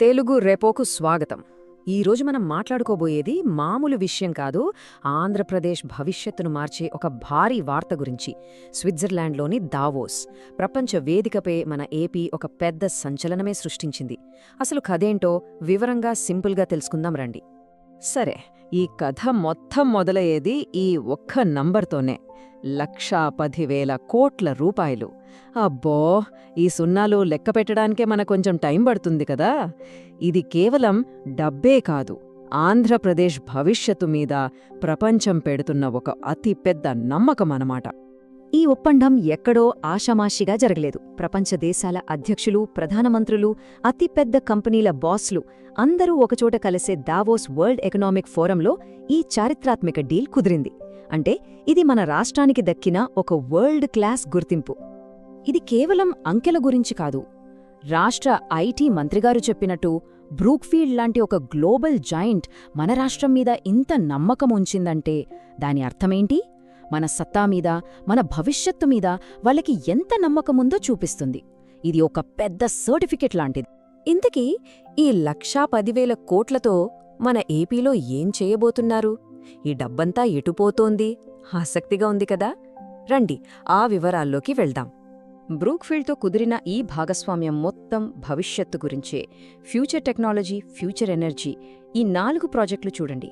తెలుగు రెపోకు స్వాగతం. ఈరోజు మనం మాట్లాడుకోబోయేది మామూలు విషయం కాదు ఆంధ్రప్రదేశ్ భవిష్యత్తును మార్చే ఒక భారీ వార్త గురించి. స్విట్జర్లాండ్లోని దావోస్ ప్రపంచ వేదికపై మన ఏపీ ఒక పెద్ద సంచలనమే సృష్టించింది. అసలు కథేంటో వివరంగా సింపుల్గా తెలుసుకుందాం రండి. సరే ఈ కథ మొత్తం మొదలయ్యేది ఈ ఒక్క నంబర్తోనే. లక్షా పదివేల కోట్ల రూపాయలు. అబ్బో ఈ సున్నాలు లెక్క పెట్టడానికే మన కొంచెం టైం పడుతుంది కదా. ఇది కేవలం డబ్బే కాదు ఆంధ్రప్రదేశ్ భవిష్యత్తు మీద ప్రపంచం పెడుతున్న ఒక అతి పెద్ద నమ్మకం అన్నమాట. ఈ ఒప్పందం ఎక్కడో ఆషామాషిగా జరగలేదు. ప్రపంచ దేశాల అధ్యక్షులు ప్రధానమంత్రులు అతిపెద్ద కంపెనీల బాస్లు అందరూ ఒకచోట కలిసే దావోస్ వరల్డ్ ఎకనామిక్ ఫోరంలో ఈ చారిత్రాత్మక డీల్ కుదిరింది. అంటే ఇది మన రాష్ట్రానికి దక్కిన ఒక వరల్డ్ క్లాస్ గుర్తింపు. ఇది కేవలం అంకెల గురించి కాదు. రాష్ట్ర ఐటీ మంత్రిగారు చెప్పినట్టు బ్రూక్ఫీల్డ్ లాంటి ఒక గ్లోబల్ జాయింట్ మన రాష్ట్రం మీద ఇంత నమ్మకం ఉంచిందంటే దాని అర్థమేంటి? మన సత్తా మీద మన భవిష్యత్తు మీద వాళ్ళకి ఎంత నమ్మకముందో చూపిస్తుంది. ఇది ఒక పెద్ద సర్టిఫికెట్ లాంటిది. ఇంతకీ ఈ లక్షా పదివేల కోట్లతో మన ఏపీలో ఏం చేయబోతున్నారు? ఈ డబ్బంతా ఎటుపోతోంది? ఆసక్తిగా ఉంది కదా? రండి ఆ వివరాల్లోకి వెళ్దాం. బ్రూక్ఫీల్డ్తో కుదిరిన ఈ భాగస్వామ్యం మొత్తం భవిష్యత్తు గురించే. ఫ్యూచర్ టెక్నాలజీ ఫ్యూచర్ ఎనర్జీ ఈ నాలుగు ప్రాజెక్టులు చూడండి.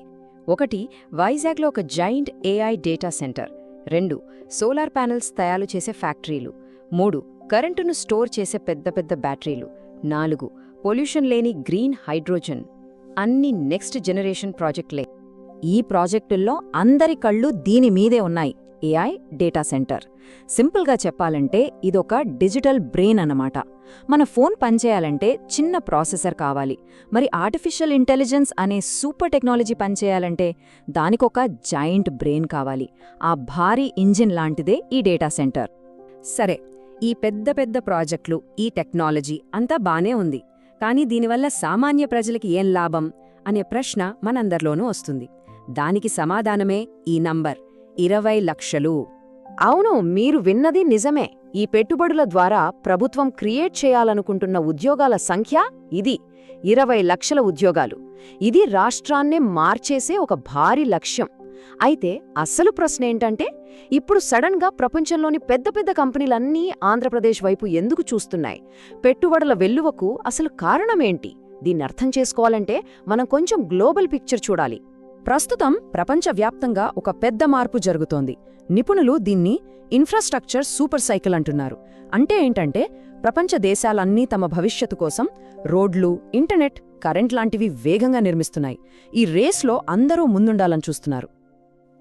ఒకటి వైజాగ్లో ఒక జైంట్ ఏఐ డేటా సెంటర్. రెండు సోలార్ ప్యానెల్స్ తయారు చేసే ఫ్యాక్టరీలు. మూడు కరెంటును స్టోర్ చేసే పెద్ద పెద్ద బ్యాటరీలు. నాలుగు పొల్యూషన్ లేని గ్రీన్ హైడ్రోజన్. అన్ని నెక్స్ట్ జనరేషన్ ప్రాజెక్టులే. ఈ ప్రాజెక్టుల్లో అందరి కళ్ళు దీని మీదే ఉన్నాయి. ఏఐ డేటా సెంటర్ సింపుల్గా చెప్పాలంటే ఇదొక డిజిటల్ బ్రెయిన్ అన్నమాట. మన ఫోన్ పనిచేయాలంటే చిన్న ప్రాసెసర్ కావాలి. మరి ఆర్టిఫిషియల్ ఇంటెలిజెన్స్ అనే సూపర్ టెక్నాలజీ పనిచేయాలంటే దానికొక జాయింట్ బ్రెయిన్ కావాలి. ఆ భారీ ఇంజిన్ లాంటిదే ఈ డేటా సెంటర్ సరే ఈ పెద్ద పెద్ద ప్రాజెక్టులు ఈ టెక్నాలజీ అంతా బానే ఉంది. కానీ దీనివల్ల సామాన్య ప్రజలకి ఏం లాభం? అనే ప్రశ్న మనందరిలోనూ వస్తుంది. దానికి సమాధానమే ఈ నంబర్ ఇరవై లక్షలు. అవును మీరు విన్నది నిజమే. ఈ పెట్టుబడుల ద్వారా ప్రభుత్వం క్రియేట్ చేయాలనుకుంటున్న ఉద్యోగాల సంఖ్య ఇది. ఇరవై లక్షల ఉద్యోగాలు. ఇది రాష్ట్రాన్నే మార్చేసే ఒక భారీ లక్ష్యం. అయితే అసలు ప్రశ్న ఏంటంటే ఇప్పుడు సడన్గా ప్రపంచంలోని పెద్ద పెద్ద కంపెనీలన్నీ ఆంధ్రప్రదేశ్ వైపు ఎందుకు చూస్తున్నాయి? పెట్టుబడుల వెల్లువకు అసలు కారణమేంటి దీన్ని అర్థం చేసుకోవాలంటే మనం కొంచెం గ్లోబల్ పిక్చర్ చూడాలి. ప్రస్తుతం ప్రపంచవ్యాప్తంగా ఒక పెద్ద మార్పు జరుగుతోంది. నిపుణులు దీన్ని ఇన్ఫ్రాస్ట్రక్చర్ సూపర్ సైకిల్ అంటున్నారు. అంటే ఏంటంటే ప్రపంచ దేశాలన్నీ తమ భవిష్యత్తు కోసం రోడ్లు ఇంటర్నెట్ కరెంట్ లాంటివి వేగంగా నిర్మిస్తున్నాయి. ఈ రేస్లో అందరూ ముందుండాలని చూస్తున్నారు.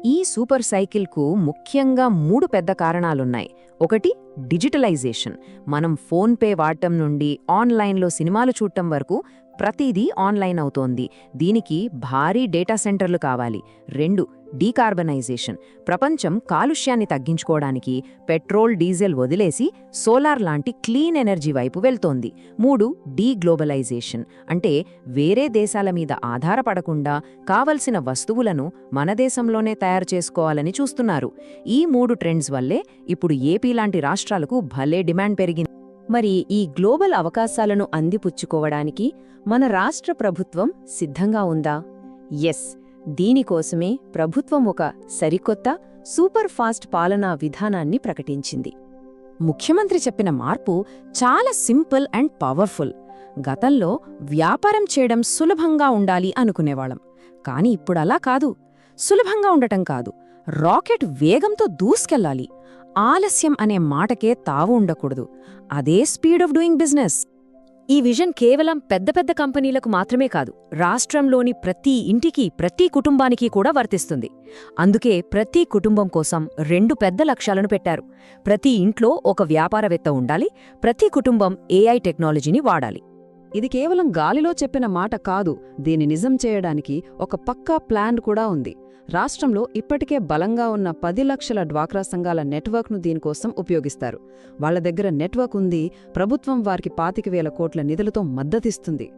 ఈ సూపర్ సైకిల్కు ముఖ్యంగా మూడు పెద్ద కారణాలున్నాయి. ఒకటి డిజిటలైజేషన్. మనం ఫోన్పే వాడటం నుండి ఆన్లైన్లో సినిమాలు చూడటం వరకు ప్రతిదీ ఆన్లైన్ అవుతోంది. దీనికి భారీ డేటా సెంటర్లు కావాలి. రెండు డీకార్బనైజేషన్. ప్రపంచం కాలుష్యాన్ని తగ్గించుకోవడానికి పెట్రోల్ డీజిల్ వదిలేసి సోలార్ లాంటి క్లీన్ ఎనర్జీ వైపు వెళ్తోంది. మూడు డీగ్లోబలైజేషన్. అంటే వేరే దేశాల మీద ఆధారపడకుండా కావలసిన వస్తువులను మన దేశంలోనే తయారు చేసుకోవాలని చూస్తున్నారు. ఈ మూడు ట్రెండ్స్ వల్లే ఇప్పుడు ఏపీ లాంటి రాష్ట్రాలకు భలే డిమాండ్ పెరిగింది. మరి ఈ గ్లోబల్ అవకాశాలను అందిపుచ్చుకోవడానికి మన రాష్ట్ర ప్రభుత్వం సిద్ధంగా ఉందా? ఎస్. దీనికోసమే ప్రభుత్వం ఒక సరికొత్త సూపర్ ఫాస్ట్ పాలనా విధానాన్ని ప్రకటించింది. ముఖ్యమంత్రి చెప్పిన మార్పు చాలా సింపుల్ అండ్ పవర్ఫుల్. గతంలో వ్యాపారం చేయడం సులభంగా ఉండాలి అనుకునేవాళ్ళం. కాని ఇప్పుడలా కాదు. సులభంగా ఉండటం కాదు. రాకెట్ వేగంతో దూసుకెళ్ళాలి ఆలస్యం అనే మాటకే తావు ఉండకూడదు. అదే స్పీడ్ ఆఫ్ డూయింగ్ బిజినెస్ ఈ విజన్ కేవలం పెద్ద పెద్ద కంపెనీలకు మాత్రమే కాదు రాష్ట్రంలోని ప్రతి ఇంటికి ప్రతి కుటుంబానికి కూడా వర్తిస్తుంది. అందుకే ప్రతి కుటుంబం కోసం రెండు పెద్ద లక్ష్యాలను పెట్టారు. ప్రతి ఇంట్లో ఒక వ్యాపారవేత్త ఉండాలి ప్రతి కుటుంబం ఏఐ టెక్నాలజీని వాడాలి. ఇది కేవలం గాలిలో చెప్పిన మాట కాదు దీన్ని నిజం చేయడానికి ఒక పక్కా ప్లాన్ కూడా ఉంది. రాష్ట్రంలో ఇప్పటికే బలంగా ఉన్న పది లక్షల డ్వాక్రా సంఘాల నెట్వర్క్ను దీనికోసం ఉపయోగిస్తారు. వాళ్ళ దగ్గర నెట్వర్క్ ఉంది ప్రభుత్వం వారికి పాతిక వేల కోట్ల నిధులతో మద్దతిస్తుంది.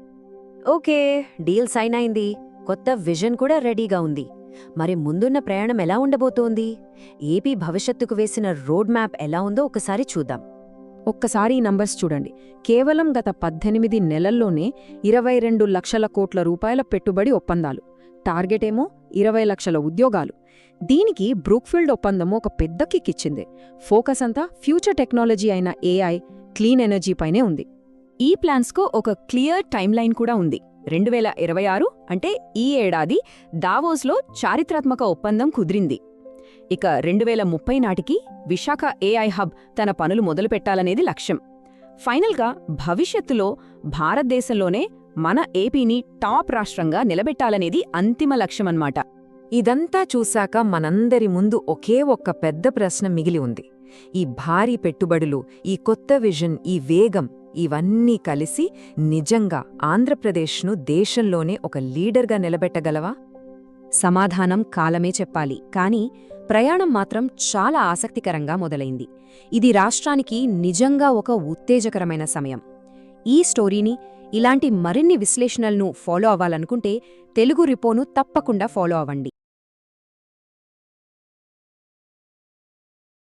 ఓకే డీల్ సైన్ అయింది. కొత్త విజన్ కూడా రెడీగా ఉంది. మరి ముందున్న ప్రయాణం ఎలా ఉండబోతోంది? ఏపీ భవిష్యత్తుకు వేసిన రోడ్ మ్యాప్ ఎలా ఉందో ఒకసారి చూద్దాం. ఒక్కసారి ఈ నంబర్స్ చూడండి. కేవలం గత పద్దెనిమిది నెలల్లోనే ఇరవై రెండు లక్షల కోట్ల రూపాయల పెట్టుబడి ఒప్పందాలు. టార్గెట్ ఏమో ఇరవై లక్షల ఉద్యోగాలు. దీనికి బ్రూక్ఫీల్డ్ ఒప్పందం ఒక పెద్ద కిక్ ఇచ్చింది. ఫోకస్ అంతా ఫ్యూచర్ టెక్నాలజీ అయిన ఏఐ క్లీన్ ఎనర్జీపైనే ఉంది. ఈ ప్లాన్స్కు ఒక క్లియర్ టైమ్లైన్ కూడా ఉంది. రెండు వేల ఇరవై ఆరు అంటే ఈ ఏడాది దావోస్లో చారిత్రాత్మక ఒప్పందం కుదిరింది. ఇక రెండు వేల ముప్పై నాటికి విశాఖ ఏఐ హబ్ తన పనులు మొదలుపెట్టాలనేది లక్ష్యం. ఫైనల్గా భవిష్యత్తులో భారతదేశంలోనే మన ఏపీని టాప్ రాష్ట్రంగా నిలబెట్టాలనేది అంతిమ లక్ష్యమన్నమాట. ఇదంతా చూశాక మనందరి ముందు ఒకే ఒక్క పెద్ద ప్రశ్న మిగిలి ఉంది. ఈ భారీ పెట్టుబడులు ఈ కొత్త విజన్ ఈ వేగం ఇవన్నీ కలిసి నిజంగా ఆంధ్రప్రదేశ్ను దేశంలోనే ఒక లీడర్గా నిలబెట్టగలవా? సమాధానం కాలమే చెప్పాలి. కానీ ప్రయాణం మాత్రం చాలా ఆసక్తికరంగా మొదలైంది. ఇది రాష్ట్రానికి నిజంగా ఒక ఉత్తేజకరమైన సమయం. ఈ స్టోరీని ఇలాంటి మరిన్ని విశ్లేషణలను ఫాలో అవ్వాలనుకుంటే తెలుగు రిపోను తప్పకుండా ఫాలో అవ్వండి.